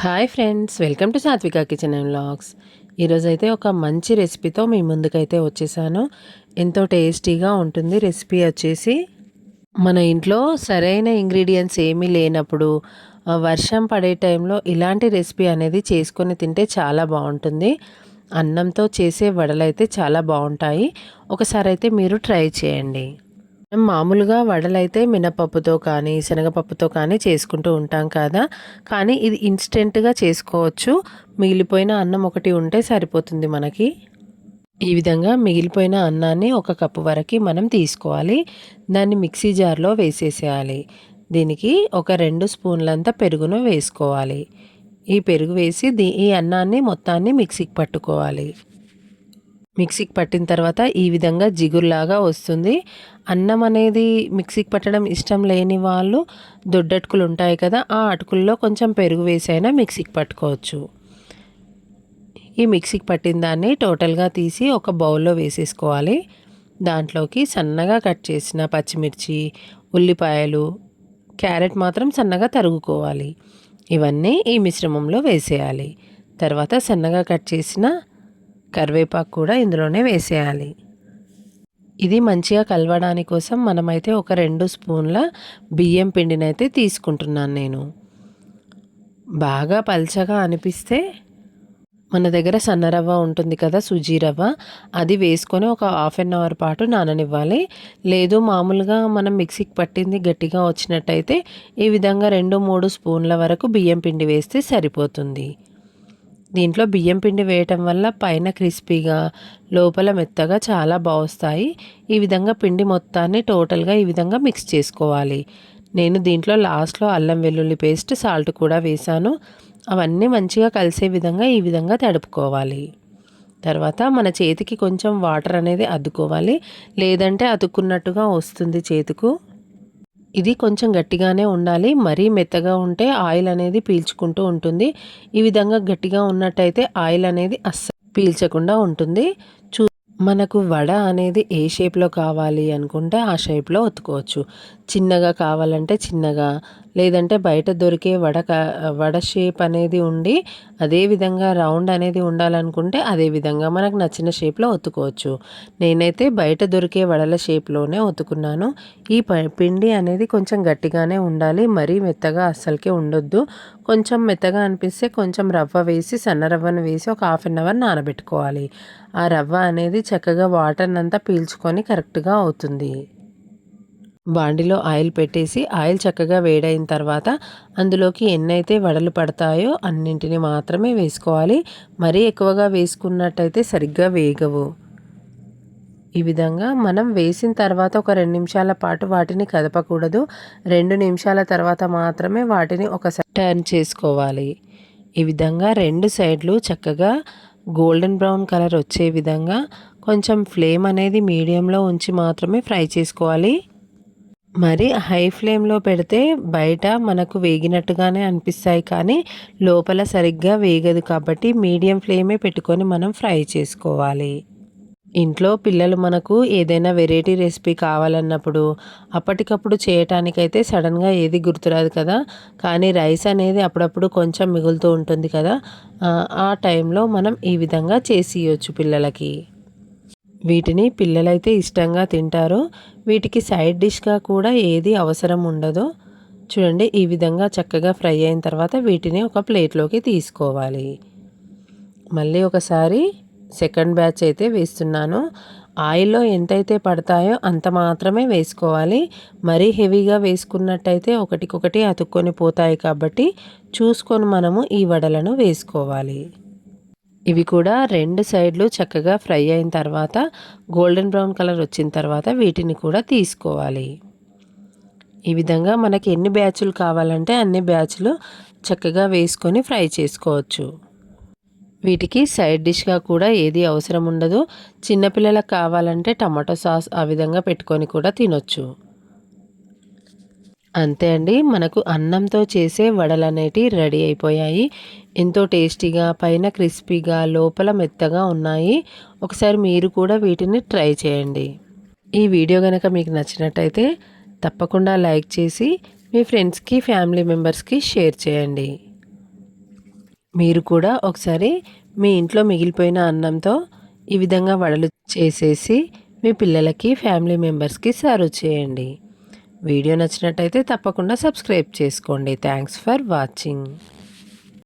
Hi friends welcome to Sathvika kitchen and vlogs ఈరోజైతే ఒక మంచి రెసిపీతో మీ ముందుకైతే వచ్చేసాను. ఎంతో టేస్టీగా ఉంటుంది రెసిపీ వచ్చేసి. మన ఇంట్లో సరైన ఇంగ్రీడియంట్స్ ఏమీ లేనప్పుడు వర్షం పడే టైంలో ఇలాంటి రెసిపీ అనేది చేసుకొని తింటే చాలా బాగుంటుంది. అన్నంతో చేసే వడలైతే చాలా బాగుంటాయి. ఒకసారి అయితే మీరు ట్రై చేయండి. మామూలుగా వడలైతే మినపప్పుతో కానీ శనగపప్పుతో కానీ చేసుకుంటూ ఉంటాం కదా. కానీ ఇది ఇన్స్టెంట్గా చేసుకోవచ్చు. మిగిలిపోయిన అన్నం ఒకటి ఉంటే సరిపోతుంది మనకి. ఈ విధంగా మిగిలిపోయిన అన్నాన్ని ఒక కప్పు వరకు మనం తీసుకోవాలి. దాన్ని మిక్సీ జార్లో వేసేసేయాలి. దీనికి ఒక రెండు స్పూన్లంత పెరుగును వేసుకోవాలి. ఈ పెరుగు వేసి దీ ఈ అన్నాన్ని మొత్తాన్ని మిక్సీకి పట్టుకోవాలి. మిక్సీకి పట్టిన తర్వాత ఈ విధంగా జిగురులాగా వస్తుంది. అన్నం అనేది మిక్సీకి పట్టడం ఇష్టం లేని వాళ్ళు దొడ్డటుకులు ఉంటాయి కదా ఆ అటుకుల్లో కొంచెం పెరుగు వేసైనా మిక్సీకి పట్టుకోవచ్చు. ఈ మిక్సీకి పట్టిన దాన్ని టోటల్గా తీసి ఒక బౌల్లో వేసేసుకోవాలి. దాంట్లోకి సన్నగా కట్ చేసిన పచ్చిమిర్చి ఉల్లిపాయలు క్యారెట్ మాత్రం సన్నగా తరుగుకోవాలి. ఇవన్నీ ఈ మిశ్రమంలో వేసేయాలి. తర్వాత సన్నగా కట్ చేసిన కరివేపాకు కూడా ఇందులోనే వేసేయాలి. ఇది మంచిగా కలవడానికి కోసం మనమైతే ఒక రెండు స్పూన్ల బియ్యం పిండినైతే తీసుకుంటున్నాను నేను. బాగా పల్చగా అనిపిస్తే మన దగ్గర సన్నరవ్వ ఉంటుంది కదా సుజీ రవ్వ అది వేసుకొని ఒక హాఫ్ అన్ అవర్ పాటు నాననివ్వాలి. లేదు మామూలుగా మనం మిక్సీకి పట్టింది గట్టిగా వచ్చినట్టయితే ఈ విధంగా రెండు మూడు స్పూన్ల వరకు బియ్యం పిండి వేస్తే సరిపోతుంది. దీంట్లో బియ్యం పిండి వేయటం వల్ల పైన క్రిస్పీగా లోపల మెత్తగా చాలా బాగుస్తాయి. ఈ విధంగా పిండి మొత్తాన్ని టోటల్గా ఈ విధంగా మిక్స్ చేసుకోవాలి. నేను దీంట్లో లాస్ట్లో అల్లం వెల్లుల్లి పేస్ట్ సాల్ట్ కూడా వేశాను. అవన్నీ మంచిగా కలిసే విధంగా ఈ విధంగా తడుపుకోవాలి. తర్వాత మన చేతికి కొంచెం వాటర్ అనేది అద్దుకోవాలి. లేదంటే అతుక్కున్నట్టుగా వస్తుంది చేతుకు. ఇది కొంచెం గట్టిగానే ఉండాలి. మరీ మెత్తగా ఉంటే ఆయిల్ అనేది పీల్చుకుంటూ ఉంటుంది. ఈ విధంగా గట్టిగా ఉన్నట్టయితే ఆయిల్ అనేది అస్సలు పీల్చకుండా ఉంటుంది. చూ మనకు వడ అనేది ఏ షేప్లో కావాలి అనుకుంటే ఆ షేప్లో ఒత్తుకోవచ్చు. చిన్నగా కావాలంటే చిన్నగా లేదంటే బయట దొరికే వడ వడ షేప్ అనేది ఉండి అదే విధంగా రౌండ్ అనేది ఉండాలనుకుంటే అదే విధంగా మనకు నచ్చిన షేప్లో ఒత్తుకోవచ్చు. నేనైతే బయట దొరికే వడల షేప్లోనే ఒత్తుకున్నాను. ఈ పిండి అనేది కొంచెం గట్టిగానే ఉండాలి. మరీ మెత్తగా అస్సలకే ఉండొద్దు. కొంచెం మెత్తగా అనిపిస్తే కొంచెం రవ్వ వేసి సన్న రవ్వను వేసి ఒక హాఫ్ అన్ అవర్ నానబెట్టుకోవాలి. ఆ రవ్వ అనేది చక్కగా వాటర్నంతా పీల్చుకొని కరెక్ట్గా అవుతుంది. బాండిలో ఆయిల్ పెట్టేసి ఆయిల్ చక్కగా వేడైన తర్వాత అందులోకి ఎన్నైతే వడలు పడతాయో అన్నింటిని మాత్రమే వేసుకోవాలి. మరీ ఎక్కువగా వేసుకున్నట్టయితే సరిగ్గా వేగవు. ఈ విధంగా మనం వేసిన తర్వాత ఒక రెండు నిమిషాల పాటు వాటిని కదపకూడదు. రెండు నిమిషాల తర్వాత మాత్రమే వాటిని ఒకసారి టర్న్ చేసుకోవాలి. ఈ విధంగా రెండు సైడ్లు చక్కగా గోల్డెన్ బ్రౌన్ కలర్ వచ్చే విధంగా కొంచెం ఫ్లేమ్ అనేది మీడియంలో ఉంచి మాత్రమే ఫ్రై చేసుకోవాలి. మరి హై ఫ్లేమ్లో పెడితే బయట మనకు వేగినట్టుగానే అనిపిస్తాయి. కానీ లోపల సరిగ్గా వేగదు కాబట్టి మీడియం ఫ్లేమే పెట్టుకొని మనం ఫ్రై చేసుకోవాలి. ఇంట్లో పిల్లలు మనకు ఏదైనా వెరైటీ రెసిపీ కావాలన్నప్పుడు అప్పటికప్పుడు చేయటానికైతే సడన్గా ఏది గుర్తురాదు కదా. కానీ రైస్ అనేది అప్పుడప్పుడు కొంచెం మిగులుతూ ఉంటుంది కదా. ఆ టైంలో మనం ఈ విధంగా చేసి ఇవ్వచ్చు పిల్లలకి. వీటిని పిల్లలైతే ఇష్టంగా తింటారు. వీటికి సైడ్ డిష్గా కూడా ఏది అవసరం ఉండదు. చూడండి ఈ విధంగా చక్కగా ఫ్రై అయిన తర్వాత వీటిని ఒక ప్లేట్లోకి తీసుకోవాలి. మళ్ళీ ఒకసారి సెకండ్ బ్యాచ్ అయితే వేస్తున్నాను. ఆయిల్లో ఎంతైతే పడతాయో అంత మాత్రమే వేసుకోవాలి. మరీ హెవీగా వేసుకున్నట్టయితే ఒకటికొకటి అతుక్కొని పోతాయి కాబట్టి చూసుకొని మనము ఈ వడలను వేసుకోవాలి. ఇవి కూడా రెండు సైడ్లు చక్కగా ఫ్రై అయిన తర్వాత గోల్డెన్ బ్రౌన్ కలర్ వచ్చిన తర్వాత వీటిని కూడా తీసుకోవాలి. ఈ విధంగా మనకి ఎన్ని బ్యాచ్లు కావాలంటే అన్ని బ్యాచ్లు చక్కగా వేసుకొని ఫ్రై చేసుకోవచ్చు. వీటికి సైడ్ డిష్గా కూడా ఏది అవసరం ఉండదు. చిన్నపిల్లలకు కావాలంటే టమాటో సాస్ ఆ విధంగా పెట్టుకొని కూడా తినొచ్చు. అంతే అండి. మనకు అన్నంతో చేసే వడలు అనేటివి రెడీ అయిపోయాయి. ఎంతో టేస్టీగా పైన క్రిస్పీగా లోపల మెత్తగా ఉన్నాయి. ఒకసారి మీరు కూడా వీటిని ట్రై చేయండి. ఈ వీడియో కనుక మీకు నచ్చినట్టయితే తప్పకుండా లైక్ చేసి మీ ఫ్రెండ్స్కి ఫ్యామిలీ మెంబర్స్కి షేర్ చేయండి. మీరు కూడా ఒకసారి మీ ఇంట్లో మిగిలిపోయిన అన్నంతో ఈ విధంగా వడలు చేసేసి మీ పిల్లలకి ఫ్యామిలీ మెంబర్స్కి సర్వ్ చేయండి. వీడియో నచ్చినట్టయితే తప్పకుండా సబ్స్క్రైబ్ చేసుకోండి. Thanks for watching